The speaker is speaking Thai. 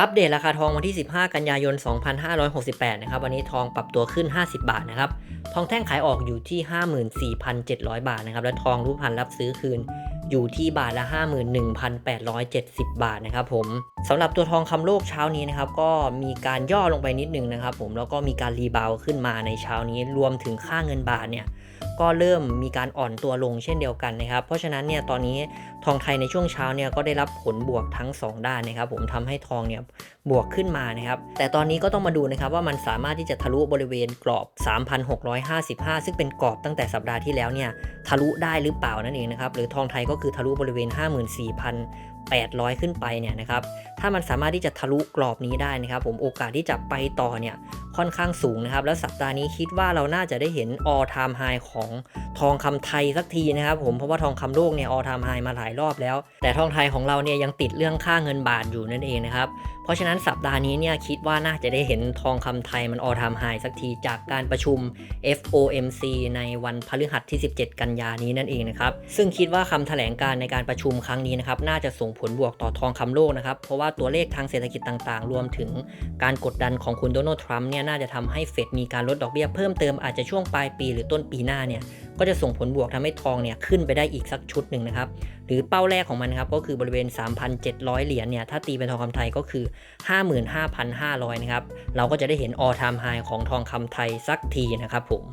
อัปเดตราคาทองวันที่ 15 กันยายน 2568 นะครับ วันนี้ทองปรับตัวขึ้น 50 บาทนะครับ ทองแท่งขายออกอยู่ที่ 54,700 บาทนะครับ และทองรูปพันรับซื้อคืนอยู่ที่บาทละ 51,870 บาทนะครับผมสำหรับตัวทองคำโลกเช้านี้นะครับ ก็มีการย่อลงไปนิดนึงนะครับผม แล้วก็มีการรีบาวขึ้นมาในเช้านี้ รวมถึงค่าเงินบาทเนี่ยก็เริ่มมีการอ่อนตัวลงเช่นเดียวกันนะครับ เพราะฉะนั้นเนี่ยตอนนี้ทองไทยในช่วงเช้าเนี่ยก็ได้รับผลบวกทั้ง 2 ด้านนะครับ ผมทำให้ทองเนี่ยบวกขึ้นมานะครับ แต่ตอนนี้ก็ต้องมาดูนะครับว่ามันสามารถที่จะทะลุบริเวณกรอบ 3,655 ซึ่งเป็นกรอบตั้งแต่สัปดาห์ที่แล้วเนี่ยทะลุได้หรือเปล่านั่นเองนะครับ หรือทองไทยก็คือทะลุบริเวณ 54,800 ขึ้นไปเนี่ยนะครับ ถ้ามันสามารถที่จะทะลุกรอบนี้ได้นะครับ ผมโอกาสที่จะไปต่อเนี่ย ค่อนข้างสูงนะครับ แล้วสัปดาห์นี้คิดว่าเราน่าจะได้เห็น all time high ของทองคำไทยสักทีนะครับผมเพราะว่าทองคำโลกเนี่ย all time high มาหลายรอบแล้ว แต่ทองไทยของเราเนี่ยยังติดเรื่องค่าเงินบาทอยู่นั่นเองนะครับเพราะฉะนั้นสัปดาห์นี้เนี่ยคิดว่าน่าจะได้เห็นทองคำไทยมัน all time high สักทีจากการประชุม FOMC ในวันพฤหัสที่ 17 กันยานี้นั่นเองนะครับซึ่งคิดว่าคำแถลงการในการประชุมครั้งนี้นะครับน่าจะส่งผลบวกต่อทองคำโลกนะครับเพราะว่าตัวเลขทางเศรษฐกิจต่างๆ รวมถึงการกดดันของคุณโดนัลด์ทรัมป์เนี่ยน่าจะทำให้เฟดมีการลดดอกเบี้ยเพิ่มเติมอาจจะช่วงปลายปีหรือต้นปีหน้าเนี่ยก็จะส่งผลบวกทำให้ทองเนี่ยขึ้นไปได้อีกสักชุดหนึ่งนะครับหรือเป้าแรกของมันครับก็คือบริเวณ 3,700 เหรียญเนี่ยถ้าตีเป็นทองคำไทยก็คือ 55,500 นะครับเราก็จะได้เห็นออทามไฮของทองคำไทยสักทีนะครับผม